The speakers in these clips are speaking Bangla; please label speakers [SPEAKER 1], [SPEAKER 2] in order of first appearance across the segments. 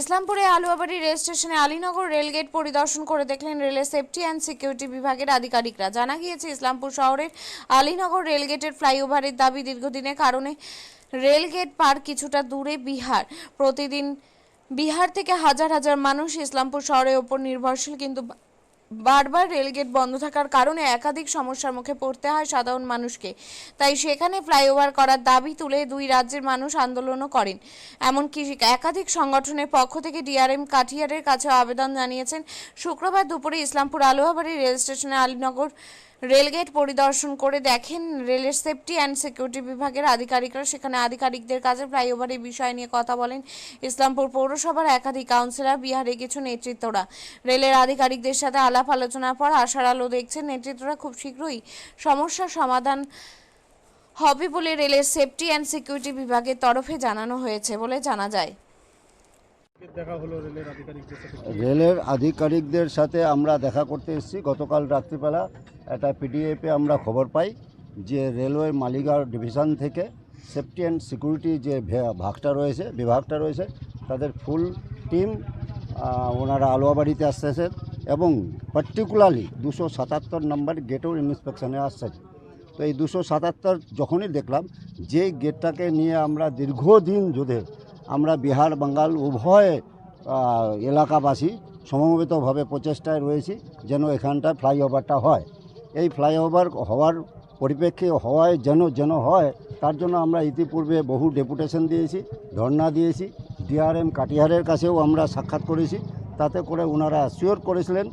[SPEAKER 1] ইসলামপুরে আলুয়াবাড়ি রেল স্টেশনে আলীনগর রেলগেট পরিদর্শন করে দেখলেন রেলের সেফটি অ্যান্ড সিকিউরিটি বিভাগের আধিকারিকরা। জানা গিয়েছে, ইসলামপুর শহরের আলীনগর রেলগেটের ফ্লাইওভারের দাবি দীর্ঘদিনের কারণে রেলগেট পার কিছুটা দূরে বিহার। প্রতিদিন বিহার থেকে হাজার হাজার মানুষ ইসলামপুর শহরের ওপর নির্ভরশীল, কিন্তু বারবার রেলগেট বন্ধ থাকার কারণে একাধিক সমস্যার মুখে পড়তে হয় সাধারণ মানুষকে। তাই সেখানে ফ্লাইওভার করার দাবি তুলে দুই রাজ্যের মানুষ আন্দোলনও করেন। এমনকি একাধিক সংগঠনের পক্ষ থেকে ডিআরএম কাঠিয়ারের কাছে আবেদন জানিয়েছেন, শুক্রবার দুপুরে ইসলামপুর আলোহাবাড়ি রেল স্টেশনে আলীনগর রেলগেট পরিদর্শন করে দেখেন রেলের সেফটি অ্যান্ড সিকিউরিটি বিভাগের আধিকারিকরা। সেখানে আধিকারিকদের কাছে এই বিষয় নিয়ে কথা বলেন ইসলামপুর পৌরসভার একাধিক কাউন্সিলর, বিহারে কিছু নেতৃত্বরা। রেলের আধিকারিকদের সাথে আলাপ আলোচনার পর আশার আলো দেখছেন নেতৃত্বরা খুব শীঘ্রই সমস্যার সমাধান হবে বলে রেলের সেফটি অ্যান্ড সিকিউরিটি বিভাগের তরফে জানানো হয়েছে বলে জানা যায়।
[SPEAKER 2] রেলের আধিকারিকদের সাথে।
[SPEAKER 3] আমরা দেখা করতে এসেছি। গতকাল রাত্রিবেলা একটা পিডিএফে আমরা খবর পাই যে রেলওয়ে মালিগার ডিভিশন থেকে সেফটি অ্যান্ড সিকিউরিটি যে ভাগটা রয়েছে, বিভাগটা রয়েছে, তাদের ফুল টিম ওনারা আলোয়াবাড়িতে আসতেছেন এবং পার্টিকুলারলি দুশো সাতাত্তর নম্বর গেটও ইন্সপেকশনে আসছেন। তো এই দুশো সাতাত্তর যখনই দেখলাম যে গেটটাকে নিয়ে আমরা দীর্ঘদিন ধরে আমরা বিহার, বাঙ্গাল উভয় এলাকাবাসী সমবেতভাবে প্রচেষ্টায় রয়েছি যেন এখানটায় ফ্লাইওভারটা হয়। এই ফ্লাইওভার হওয়ার পরিপ্রেক্ষে হওয়ায় যেন যেন হয়, তার জন্য আমরা ইতিপূর্বে বহু ডেপুটেশন দিয়েছি, ধর্ণা দিয়েছি ডিআরএম কাটিহারের কাছেও আমরা সাক্ষাৎ করেছি। তাতে করে ওনারা শিওর করেছিলেন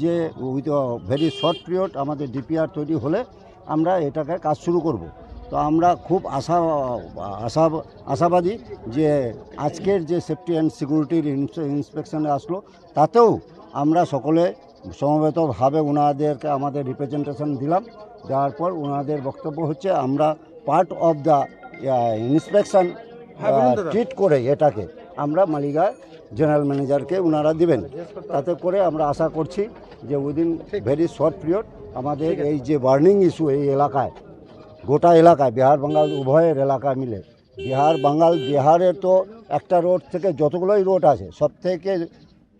[SPEAKER 3] যে উইথ ভেরি শর্ট পিরিয়ড আমাদের ডিপিআর তৈরি হলে আমরা এটাকে কাজ শুরু করব। তো আমরা খুব আশা আশা আশাবাদী যে আজকের যে সেফটি অ্যান্ড সিকিউরিটির ইন্সপেকশনে আসলো তাতেও আমরা সকলে সমবেতভাবে ওনাদেরকে আমাদের রিপ্রেজেন্টেশন দিলাম। দেওয়ার পর ওনাদের বক্তব্য হচ্ছে আমরা part of the inspection treat করে এটাকে আমরা মালিগা জেনারেল ম্যানেজারকে ওনারা দিবেন। তাতে করে আমরা আশা করছি যে উইদিন ভেরি শর্ট পিরিয়ড আমাদের এই যে বার্নিং ইস্যু এই এলাকায় গোটা এলাকায়, বিহার, বাঙ্গাল, উভয়ের এলাকা মিলে। বিহার, বাঙ্গাল, বিহারে তো একটা রোড থেকে যতগুলোই রোড আছে সব থেকে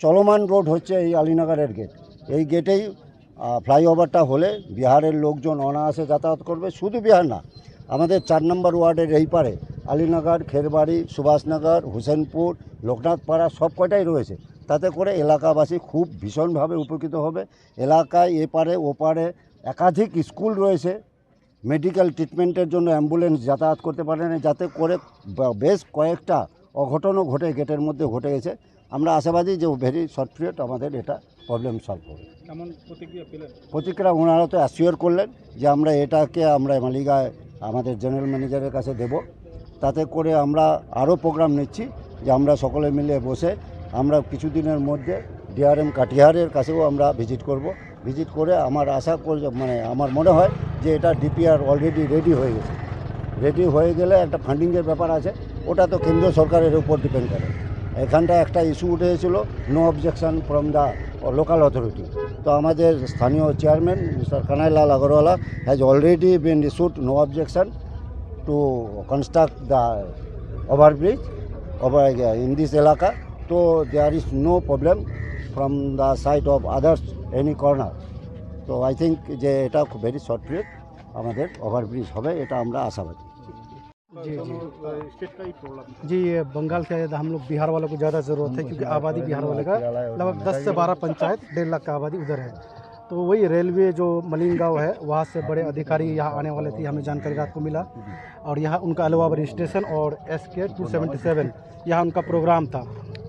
[SPEAKER 3] চলমান রোড হচ্ছে এই আলীনগরের গেট এই গেটেই ফ্লাইওভারটা হলে বিহারের লোকজন অনায়াসে যাতায়াত করবে। শুধু বিহার না, আমাদের চার নম্বর ওয়ার্ডের এই পারে আলীনগর, খেরবাড়ি, সুভাষনগর, হুসেনপুর, লোকনাথপাড়া সব কয়টাই রয়েছে। তাতে করে এলাকাবাসী খুব ভীষণভাবে উপকৃত হবে। এলাকায় এপারে ওপারে একাধিক স্কুল রয়েছে। মেডিকেল ট্রিটমেন্টের জন্য অ্যাম্বুলেন্স যাতায়াত করতে পারে না যাতে করে বেশ কয়েকটা অঘটনও ঘটে গেটের মধ্যে ঘটে গেছে। আমরা আশাবাদী যে ভেরি শর্ট পিরিয়ড আমাদের এটা প্রবলেম সলভ হবে।
[SPEAKER 2] কেমন প্রতিক্রিয়া পেলেন?
[SPEAKER 3] প্রতিক্রিয়া ওনারা তো অ্যাসিওর করলেন যে আমরা এটাকে আমরা মালিগায় আমাদের জেনারেল ম্যানেজারের কাছে দেব। তাতে করে আমরা আরও প্রোগ্রাম নিচ্ছি যে আমরা সকলে মিলে বসে আমরা কিছুদিনের মধ্যে ডিআরএম কাটিহারের কাছেও আমরা ভিজিট করব। ভিজিট করে আমার আশা করি মানে আমার মনে হয় যে এটা ডিপিআর অলরেডি রেডি হয়ে গেছে। রেডি হয়ে গেলে একটা ফান্ডিংয়ের ব্যাপার আছে, ওটা তো কেন্দ্র সরকারের উপর ডিপেন্ড করে। এখানটা একটা ইস্যু উঠেছিল no objection from the local authority তো আমাদের স্থানীয় chairman mister Kanailal Agarwala has already been issued no objection to construct the overbridge over in this এলাকা তো there is no problem from the side of others any corner তো আই থিঙ্ক যে এটা খুব ভেরি শর্ট পিরিয়ড আমাদের ওভারব্রিজ হবে এটা আমরা আশাবাদী
[SPEAKER 2] जी जी स्टेट का ही प्रॉब्लम
[SPEAKER 4] जी ये बंगाल से ज़्यादा हम लोग बिहार वालों को ज़्यादा ज़रूरत है क्योंकि आबादी बिहार वाले का लगभग 10 से 12 पंचायत डेढ़ लाख का आबादी उधर है तो वही रेलवे जो मलिंग गाँव है वहाँ से बड़े अधिकारी यहाँ आने वाले थे हमें जानकारी रात को मिला और यहाँ उनका अलावाबारी स्टेशन और S K two seventy seven यहाँ उनका प्रोग्राम था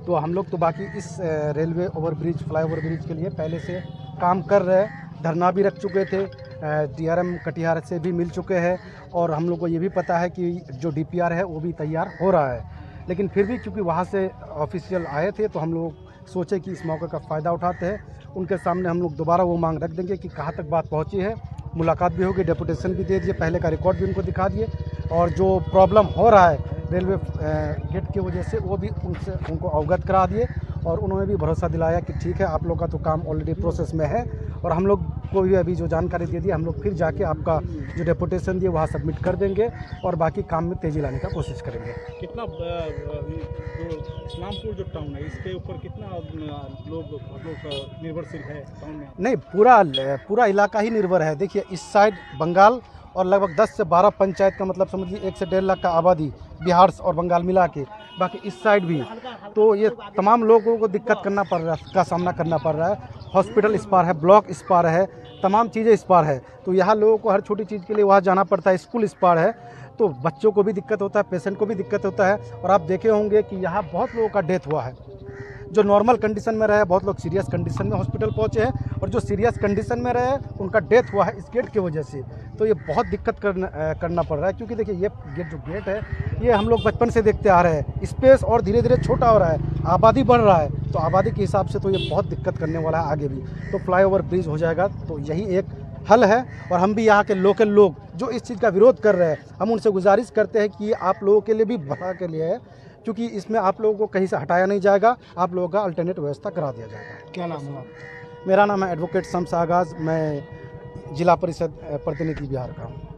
[SPEAKER 4] तो हम लोग तो बाकी इस अ, railway over bridge flyover bridge के लिए पहले से काम कर रहे हैं धरना भी रख चुके थे डीआरएम कटिहार से भी मिल चुके हैं और हम लोग को ये भी पता है कि जो डीपीआर है वो भी तैयार हो रहा है। लेकिन फिर भी क्योंकि वहाँ से ऑफिशियल आए थे तो हम लोग सोचे कि इस मौके का फ़ायदा उठाते हैं। उनके सामने हम लोग दोबारा वो मांग रख देंगे कि कहाँ तक बात पहुँची है। मुलाकात भी होगी डेपुटेशन भी दे दिए, पहले का रिकॉर्ड भी उनको दिखा दिए। और जो प्रॉब्लम हो रहा है रेलवे गेट की वजह से वो भी उनसे, उनको अवगत करा दिए। और उन्होंने भी भरोसा दिलाया कि ठीक है आप लोग का तो काम ऑलरेडी प्रोसेस में है। और हम लोग को भी अभी जो जानकारी दे दी हम लोग फिर जाके आपका जो डेपुटेशन दिए वहाँ सबमिट कर देंगे और बाकी काम में तेज़ी लाने का कोशिश करेंगे।
[SPEAKER 2] कितना जो इस्लामपुर जो टाउन है इसके ऊपर कितना लोग लोग निर्भरशील है टाउन में?
[SPEAKER 4] नहीं पूरा पूरा इलाका ही निर्भर है। देखिए इस साइड बंगाल और लगभग 10 से 12 पंचायत का मतलब समझिए एक से डेढ़ लाख का आबादी बिहार और बंगाल मिला के, बाकी इस साइड भी। तो ये तमाम लोगों को दिक्कत करना पड़ रहा है, का सामना करना पड़ रहा है। हॉस्पिटल इस पार है, ब्लॉक इस पार है, तमाम चीज़ें इस पार है। तो यहाँ लोगों को हर छोटी चीज़ के लिए वहाँ जाना पड़ता है, स्कूल इस पार है। तो बच्चों को भी दिक्कत होता है, पेशेंट को भी दिक्कत होता है। और आप देखे होंगे कि यहाँ बहुत लोगों का डेथ हुआ है। जो नॉर्मल कंडीशन में रहे, बहुत लोग सीरियस कंडीशन में हॉस्पिटल पहुँचे हैं। और जो सीरियस कंडीशन में रहे, उनका डेथ हुआ है इस गेट की वजह से। तो ये बहुत दिक्कत करना करना पड़ रहा है क्योंकि देखिए ये गेट जो गेट है ये हम लोग बचपन से देखते आ रहे हैं। स्पेस और धीरे धीरे छोटा हो रहा है आबादी बढ़ रहा है तो आबादी के हिसाब से तो ये बहुत दिक्कत करने वाला है आगे भी। तो फ्लाईओवर ब्रिज हो जाएगा तो यही एक हल है और हम भी यहाँ के लोकल लोग जो इस चीज़ का विरोध कर रहे हैं हम उनसे गुजारिश करते हैं कि ये आप लोगों के लिए भी भला के लिए है क्योंकि इसमें आप लोगों को कहीं से हटाया नहीं जाएगा आप लोगों का अल्टरनेट व्यवस्था करा दिया जाएगा।
[SPEAKER 2] क्या नाम है
[SPEAKER 4] मेरा नाम है एडवोकेट शम्स आगाज़ मैं जिला परिषद प्रतिनिधि बिहार का। हूँ